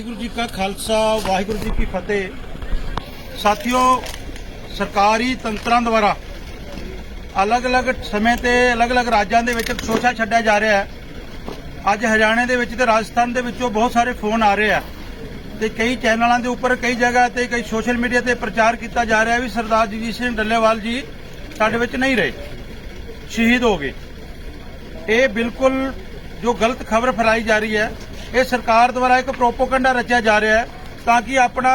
ਵਾਹਿਗੁਰੂ ਜੀ ਕਾ ਖਾਲਸਾ, ਵਾਹਿਗੁਰੂ ਜੀ ਕੀ ਫਤਿਹ। ਸਾਥੀਓ, ਸਰਕਾਰੀ ਤੰਤਰਾਂ ਦੁਆਰਾ ਅਲੱਗ-ਅਲੱਗ ਸਮੇਂ ਤੇ ਅਲੱਗ-ਅਲੱਗ ਰਾਜਾਂ ਦੇ ਵਿੱਚ ਸ਼ੋਸ਼ਾ ਛੱਡਿਆ ਜਾ ਰਿਹਾ ਹੈ। ਅੱਜ ਹਰਿਆਣੇ ਦੇ ਵਿੱਚ ਤੇ ਰਾਜਸਥਾਨ ਦੇ ਵਿੱਚੋਂ ਬਹੁਤ ਸਾਰੇ ਫੋਨ ਆ ਰਹੇ ਆ ਤੇ ਕਈ ਚੈਨਲਾਂ ਦੇ ਉੱਪਰ, ਕਈ ਜਗ੍ਹਾ ਤੇ, ਕਈ ਸੋਸ਼ਲ ਮੀਡੀਆ ਤੇ ਪ੍ਰਚਾਰ ਕੀਤਾ ਜਾ ਰਿਹਾ ਵੀ ਸਰਦਾਰ ਜਗਜੀਤ ਸਿੰਘ ਡੱਲੇਵਾਲ ਜੀ ਸਾਡੇ ਵਿੱਚ ਨਹੀਂ ਰਹੇ, ਸ਼ਹੀਦ ਹੋ ਗਏ। ਇਹ ਬਿਲਕੁਲ ਜੋ ਗਲਤ ਖਬਰ ਫੈਲਾਈ ਜਾ ਰਹੀ ਹੈ ਇਹ ਸਰਕਾਰ ਦੁਆਰਾ ਇੱਕ ਪ੍ਰੋਪੋਗੈਂਡਾ ਰਚਿਆ ਜਾ ਰਿਹਾ ਹੈ ਤਾਂ ਕਿ ਆਪਣਾ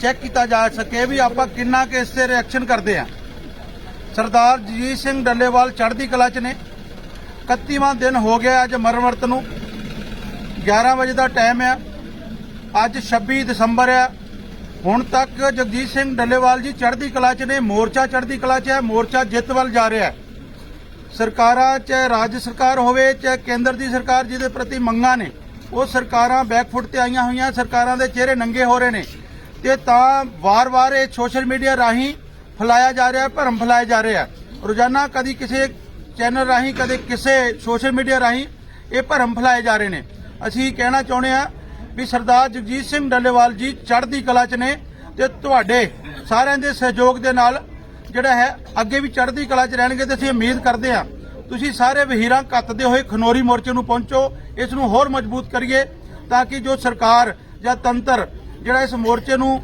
ਚੈੱਕ ਕੀਤਾ ਜਾ ਸਕੇ ਵੀ ਆਪਾਂ ਕਿੰਨਾ ਕਿ ਇਸ ਤੇ ਰਿਐਕਸ਼ਨ ਕਰਦੇ ਆ ਸਰਦਾਰ ਜਗਜੀਤ ਸਿੰਘ ਡੱਲੇਵਾਲ ਚੜ੍ਹਦੀ ਕਲਾ 'ਚ ਨੇ। 31ਵਾਂ ਦਿਨ ਹੋ ਗਿਆ ਅੱਜ ਮਰਨ ਵਰਤ ਨੂੰ। 11 ਵਜੇ ਦਾ ਟਾਈਮ ਆ। ਅੱਜ 26 ਦਸੰਬਰ ਆ। ਹੁਣ ਤੱਕ ਜਗਜੀਤ ਸਿੰਘ ਡੱਲੇਵਾਲ ਜੀ ਚੜ੍ਹਦੀ ਕਲਾ 'ਚ ਨੇ, ਮੋਰਚਾ ਚੜ੍ਹਦੀ ਕਲਾ 'ਚ ਹੈ, ਮੋਰਚਾ ਜਿੱਤ ਵੱਲ ਜਾ ਰਿਹਾ ਹੈ। ਸਰਕਾਰਾਂ ਚਾਹੇ ਰਾਜ ਸਰਕਾਰ ਹੋਵੇ, ਚਾਹੇ ਕੇਂਦਰ ਦੀ ਸਰਕਾਰ ਜਿਹਦੇ ਪ੍ਰਤੀ ਮੰਗਾਂ ਨੇ ਉਹ ਸਰਕਾਰਾਂ ਬੈਕਫੁੱਟ ਤੇ ਆਈਆਂ ਹੋਈਆਂ, ਸਰਕਾਰਾਂ ਦੇ ਚਿਹਰੇ ਨੰਗੇ ਹੋ ਰਹੇ ਨੇ। ਤੇ ਤਾਂ ਵਾਰ-ਵਾਰ ਇਹ ਸੋਸ਼ਲ ਮੀਡੀਆ ਰਾਹੀਂ ਫੈਲਾਇਆ ਜਾ ਰਿਹਾ, ਭਰਮ ਫੈਲਾਇਆ ਜਾ ਰਿਹਾ ਰੋਜ਼ਾਨਾ ਕਦੀ ਕਿਸੇ ਚੈਨਲ ਰਾਹੀਂ, ਕਦੇ ਕਿਸੇ ਸੋਸ਼ਲ ਮੀਡੀਆ ਰਾਹੀਂ ਇਹ ਭਰਮ ਫੈਲਾਏ ਜਾ ਰਹੇ ਨੇ। ਅਸੀਂ ਕਹਿਣਾ ਚਾਹੁੰਦੇ ਆ ਵੀ ਸਰਦਾਰ ਜਗਜੀਤ ਸਿੰਘ ਡੱਲੇਵਾਲ ਜੀ ਚੜ੍ਹਦੀ ਕਲਾ 'ਚ ਨੇ ਤੇ ਤੁਹਾਡੇ ਸਾਰਿਆਂ ਦੇ ਸਹਿਯੋਗ ਦੇ ਨਾਲ ਜਿਹੜਾ ਹੈ ਅੱਗੇ ਵੀ ਚੜ੍ਹਦੀ ਕਲਾ 'ਚ ਰਹਿਣਗੇ ਤੇ ਅਸੀਂ ਉਮੀਦ ਕਰਦੇ ਹਾਂ ਤੁਸੀਂ ਸਾਰੇ ਵਹੀਰਾਂ ਕੱਤਦੇ ਹੋਏ ਖਨੋਰੀ ਮੋਰਚੇ ਨੂੰ ਪਹੁੰਚੋ ਇਸ ਨੂੰ ਹੋਰ ਮਜ਼ਬੂਤ ਕਰੀਏ ਤਾਂ ਕਿ ਜੋ ਸਰਕਾਰ ਜਾਂ ਤੰਤਰ ਜਿਹੜਾ ਇਸ ਮੋਰਚੇ ਨੂੰ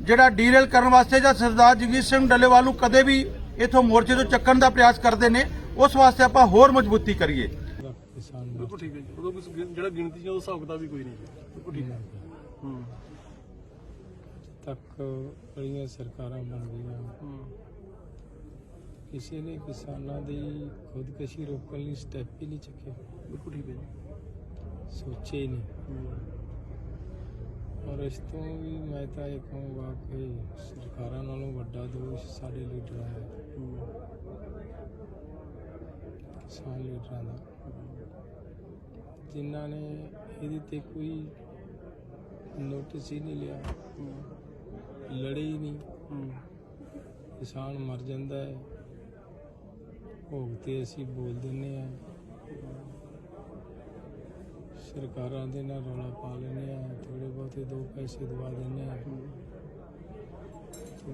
ਜਿਹੜਾ ਡੀਰੇਲ ਕਰਨ ਵਾਸਤੇ ਜਾਂ ਸਰਦਾਰ ਜਗਜੀਤ ਸਿੰਘ ਡੱਲੇਵਾਲ ਨੂੰ ਕਦੇ ਵੀ ਇਥੋਂ ਮੋਰਚੇ ਤੋਂ ਚੱਕਣ ਦਾ ਪ੍ਰਯਾਸ ਕਰਦੇ ਨੇ ਉਸ ਵਾਸਤੇ ਆਪਾਂ ਹੋਰ ਮਜ਼ਬੂਤੀ ਕਰੀਏ। ਕਿਸਾਨ ਬਿਲਕੁਲ ਠੀਕ ਹੈ ਜੀ। ਉਦੋਂ ਕੁਛ ਗਿਣ- ਜਿਹੜਾ ਗਿਣਤੀ ਚ ਉਹਦਾ ਹਿਸਾਬ ਕਿਤਾਬ ਵੀ ਕੋਈ ਨਹੀਂ ਜੀ ਬਿਲਕੁਲ ਠੀਕ ਹੈ। ਹੂੰ। ਤੱਕ ਬੜੀਆਂ ਸਰਕਾਰਾਂ ਬਣ ਗਈਆਂ। ਹੂੰ। ਕਿਸੇ ਨੇ ਕਿਸਾਨਾਂ ਦੀ ਖੁਦਕੁਸ਼ੀ ਰੋਕਣ ਲਈ ਸਟੈਪ ਹੀ ਨਹੀਂ ਚੁੱਕੇ। ਬਿਲਕੁਲ ਹੈ ਜੀ। ਸੋਚੇ ਹੀ ਨਹੀਂ। ਔਰ ਇਸ ਤੋਂ ਵੀ ਮੈਂ ਤਾਂ ਇਹ ਕਹੂੰਗਾ ਕਿ ਸਰਕਾਰਾਂ ਨਾਲੋਂ ਵੱਡਾ ਦੋਸ਼ ਸਾਡੇ ਲੀਡਰਾਂ ਦਾ ਕਿਸਾਨ ਲੀਡਰਾਂ ਦਾ। ਜਿਨ੍ਹਾਂ ਨੇ ਇਹਦੇ ਤੇ ਕੋਈ ਨੋਟਿਸ ਹੀ ਨਹੀਂ ਲਿਆ। ਲੜੇ ਹੀ ਨਹੀਂ। ਕਿਸਾਨ ਮਰ ਜਾਂਦਾ ਹੈ। ਭੋਗ ਤੇ ਅਸੀਂ ਬੋਲ ਦਿੰਨੇ ਆ ਸਰਕਾਰਾਂ ਦੇ ਨਾਲ ਰੌਲਾ ਪਾ ਲੈਂਦੇ ਆ ਥੋੜੇ ਬਹੁਤੇ ਦੋ ਪੈਸੇ ਦਵਾ ਦਿੰਦੇ ਆ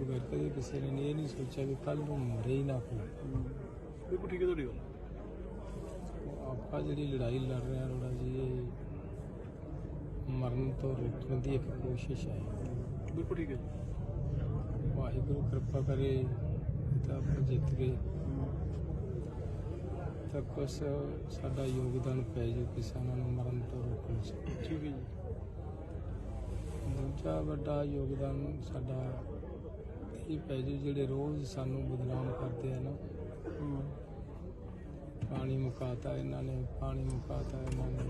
ਵਾਰ ਕਦੇ ਕਿਸੇ ਨੇ ਇਹ ਨਹੀਂ ਸੋਚਿਆ ਵੀ ਕੱਲ ਨੂੰ ਮਰੇ ਹੀ ਨਾ ਕੋਈ। ਬਿਲਕੁਲ ਠੀਕ ਹੈ ਤੁਹਾਡੀ ਗੱਲ। ਆਪਾਂ ਜਿਹੜੀ ਲੜਾਈ ਲੜ ਰਹੇ ਹਾਂ ਰੋੜਾ ਜੀ ਇਹ ਮਰਨ ਤੋਂ ਰੋਕਣ ਦੀ ਇੱਕ ਕੋਸ਼ਿਸ਼ ਹੈ। ਬਿਲਕੁਲ ਠੀਕ ਹੈ ਵਾਹਿਗੁਰੂ ਕਿਰਪਾ ਕਰੇ ਤਾਂ ਆਪਾਂ ਜਿੱਤ ਗਏ। ਤਾਂ ਕੁਛ ਸਾਡਾ ਯੋਗਦਾਨ ਪੈ ਜਾਊ ਕਿਸਾਨਾਂ ਨੂੰ ਮਰਨ ਤੋਂ ਰੋਕਣ 'ਚ ਠੀਕ ਹੈ ਜੀ। ਦੂਜਾ ਵੱਡਾ ਯੋਗਦਾਨ ਸਾਡਾ ਇਹ ਪੈ ਜਾਊ ਜਿਹੜੇ ਰੋਜ਼ ਸਾਨੂੰ ਬਦਨਾਮ ਕਰਦੇ ਆ ਨਾ। ਪਾਣੀ ਮੁਕਾਤਾ ਇਹਨਾਂ ਨੇ ਪਾਣੀ ਮੁਕਾਤਾ ਇਹਨਾਂ ਨੇ।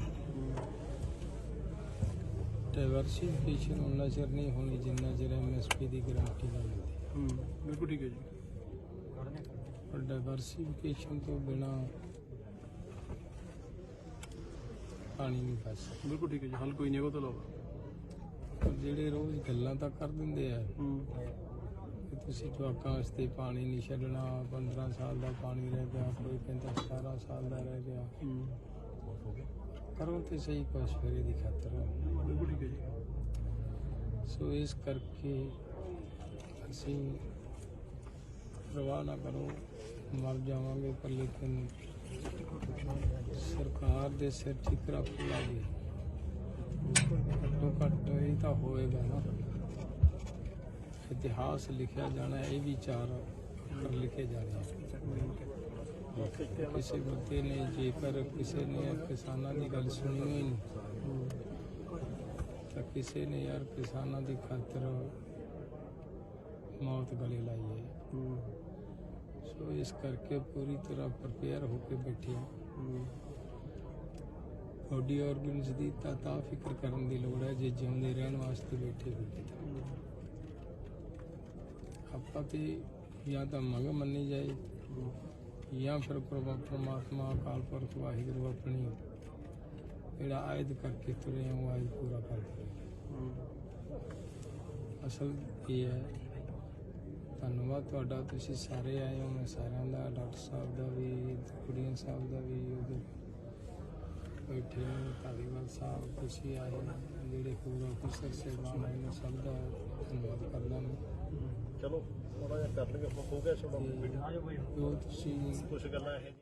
ਡਾਈਵਰਸਿਫਿਕੇਸ਼ਨ ਉਹਨਾਂ ਚਿਰ ਨਹੀਂ ਹੋਣੀ ਜਿੰਨਾ ਚਿਰ ਐਮਐਸਪੀ ਦੀ ਗਾਰੰਟੀ ਨਾ ਮਿਲਦੀ ਹੂੰ। ਬਿਲਕੁਲ ਠੀਕ ਹੈ ਜੀ। ਪਰ ਡਾਈਵਰਸਿਫਿਕੇਸ਼ਨ ਤੋਂ ਬਿਨਾ ਪਾਣੀ ਨਹੀਂ ਸਕਦਾ। ਬਿਲਕੁਲ ਠੀਕ ਹੈ ਜੀ ਹੱਲ ਕੋਈ ਨਹੀਂ ਹੈਗਾ ਉਹ ਤੋਂ ਇਲਾਵਾ। ਪਰ ਜਿਹੜੇ ਰੋਜ਼ ਗੱਲਾਂ ਤਾਂ ਕਰ ਦਿੰਦੇ ਆ। ਹੂੰ। ਕਿ ਤੁਸੀਂ ਜਵਾਕਾਂ ਵਾਸਤੇ ਪਾਣੀ ਨਹੀਂ ਛੱਡਣਾ 15 ਸਾਲ ਦਾ ਪਾਣੀ ਰਹਿ ਗਿਆ ਕੋਈ ਕਹਿੰਦਾ 17 ਸਾਲ ਦਾ ਰਹਿ ਗਿਆ। ਹੂੰ। ਕਰੋ ਤੇ ਸਹੀ ਕੁਛ ਫਿਰ ਇਹਦੀ ਖਾਤਰ। ਬਿਲਕੁਲ ਠੀਕ ਹੈ ਜੀ। ਸੋ ਇਸ ਕਰਕੇ ਅਸੀਂ ਪ੍ਰਵਾਹ ਨਾ ਕਰੋ ਮਰ ਜਾਵਾਂਗੇ ਪਰ ਲੇਕਿਨ ਸਰਕਾਰ ਦੇ ਸਿਰ ਠਿਕਰਾ ਪਵਾਂਗੇ ਘੱਟੋ ਘੱਟ ਇਹ ਤਾਂ ਹੋਏਗਾ ਨਾ। ਇਤਿਹਾਸ ਲਿਖਿਆ ਜਾਣਾ, ਇਹ ਵੀ ਚਾਰ ਅੱਖਰ ਲਿਖੇ ਜਾਣੇ ਕਿਸੇ ਬੰਦੇ ਨੇ ਜੇਕਰ ਕਿਸੇ ਨੇ ਕਿਸਾਨਾਂ ਦੀ ਗੱਲ ਸੁਣੀ ਹੋਈ ਨਹੀਂ ਤਾਂ ਕਿਸੇ ਨੇ ਯਾਰ ਕਿਸਾਨਾਂ ਦੀ ਖਾਤਰ ਮੌਤ ਗਲੇ ਲਾਈ ਹੈ। ਸੋ ਇਸ ਕਰਕੇ ਪੂਰੀ ਤਰ੍ਹਾਂ ਪ੍ਰਪੇਅਰ ਹੋ ਕੇ ਬੈਠੇ ਹਾਂ। ਹੂੰ। ਬੋਡੀ ਆਰਗਨਸ ਦੀ ਤਾਂ ਤਾਂ ਫਿਕਰ ਕਰਨ ਦੀ ਲੋੜ ਹੈ ਜੇ ਜਿਉਂਦੇ ਰਹਿਣ ਵਾਸਤੇ ਬੈਠੇ ਤਾਂ ਆਪਾਂ ਤੇ ਜਾਂ ਤਾਂ ਮੰਗ ਮੰਨੀ ਜਾਏ ਜਾਂ ਫਿਰ ਪ੍ਰਭਾ ਪਰਮਾਤਮਾ ਅਕਾਲ ਪੁਰਖ ਵਾਹਿਗੁਰੂ ਆਪਣੀ ਜਿਹੜਾ ਆਇਦ ਕਰਕੇ ਤੁਰੇ ਹਾਂ ਉਹ ਆਇਦ ਪੂਰਾ ਕਰ ਹੂੰ। ਅਸਲ ਇਹ ਹੈ ਧੰਨਵਾਦ ਤੁਹਾਡਾ। ਤੁਸੀਂ ਸਾਰੇ ਆਏ ਹੋ ਮੈਂ ਸਾਰਿਆਂ ਦਾ ਡਾਕਟਰ ਸਾਹਿਬ ਦਾ ਵੀ ਕੁੜੀਆਂ ਸਾਹਿਬ ਦਾ ਵੀ ਉਹਦੇ ਬੈਠੇ ਨੇ ਧਾਲੀਵਾਲ ਸਾਹਿਬ ਤੁਸੀਂ ਆਏ ਜਿਹੜੇ ਹੋਰ ਅਫਸਰ ਸਹਿਬਾਨ ਆਏ ਨੇ ਸਭ ਦਾ ਧੰਨਵਾਦ ਕਰਦਾ ਮੈਂ। ਚਲੋ ਥੋੜਾ ਜਿਹਾ ਕਰ ਲਈਏ ਆਪਾਂ ਹੋ ਗਿਆ ਤੇ ਜੋ ਤੁਸੀਂ ਕੁਝ ਗੱਲਾਂ ਇਹ